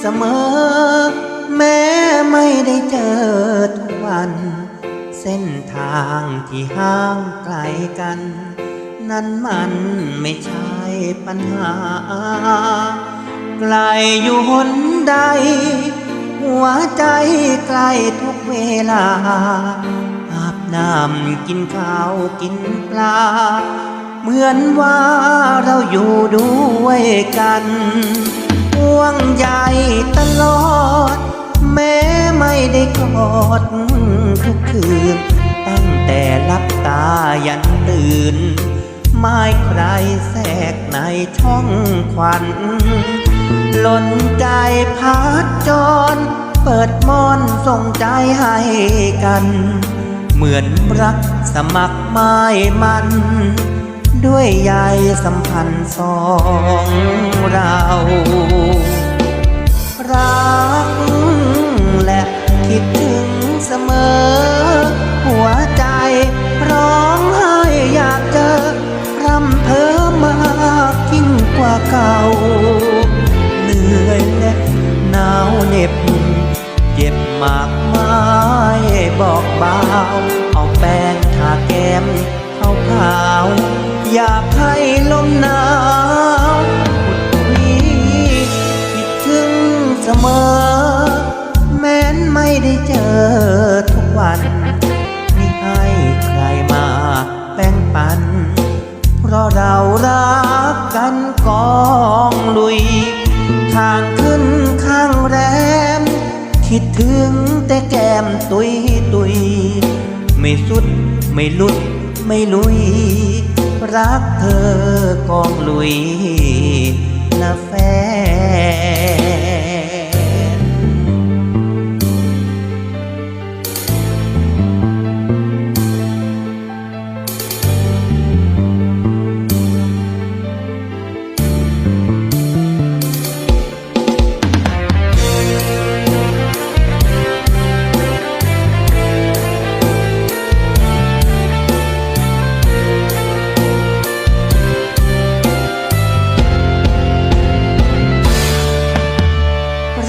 เสมอ แม้ไม่ได้เจอทุกวัน เส้นทางที่ห่างไกลกัน นั้นมันไม่ใช่ปัญหา ไกลอยู่หนใด หัวใจใกล้ทุกเวลาอาบน้ำกินข้าวกินปลา เหมือนว่าเราอยู่ด้วยกัน ห่วงใยตลอด แม้ไม่ได้กอดทุกคืน ตั้งแต่ลับตายันตื่น ไม่ใครแทรกในช่องควันหล่นใจพัดจร เปิดมอนส่งใจให้กัน เหมือนรักสมัครไม้มัน ด้วยใยสัมพันธ์สองเรา รักและคิดถึงเสมอ หัวใจร้องไห้อยากเจอรำเธอมากยิ่งกว่าเก่า เหนื่อยและหนาวเหน็บเจ็บมากมายบอกเบา องลุย ทางขึ้นข้างแรม คิดถึงแต่แก้มตุยตุย ไม่สุดไม่หลุดไม่ลุย รักเธอกองลุยนะแฟน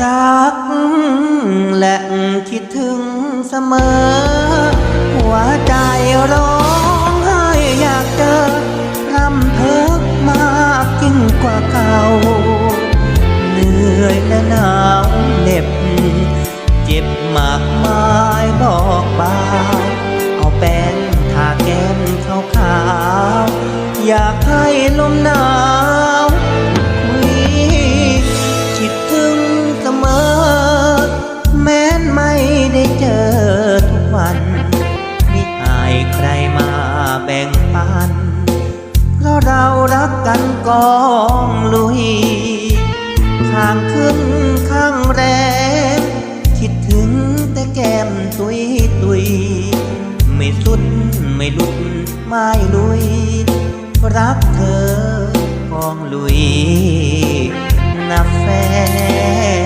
รัก และคิดถึงเสมอ หัวใจร้องไห้อยากเจอรำเพิกมากยิ่งกว่าเก่าเหนื่อยและหนาวเหน็บ เจ็บมากมายบอกเบาเอาแป้งทาแก้มขาวๆอยากให้ลมหนาว ปัน เพราะเรารักกันกองลุย ข้างขึ้นข้างแรมคิดถึงแต่แก้มตุยตุย ไม่สุดไม่ลุดไม่ลุย รักเธอกองลุยนะแฟน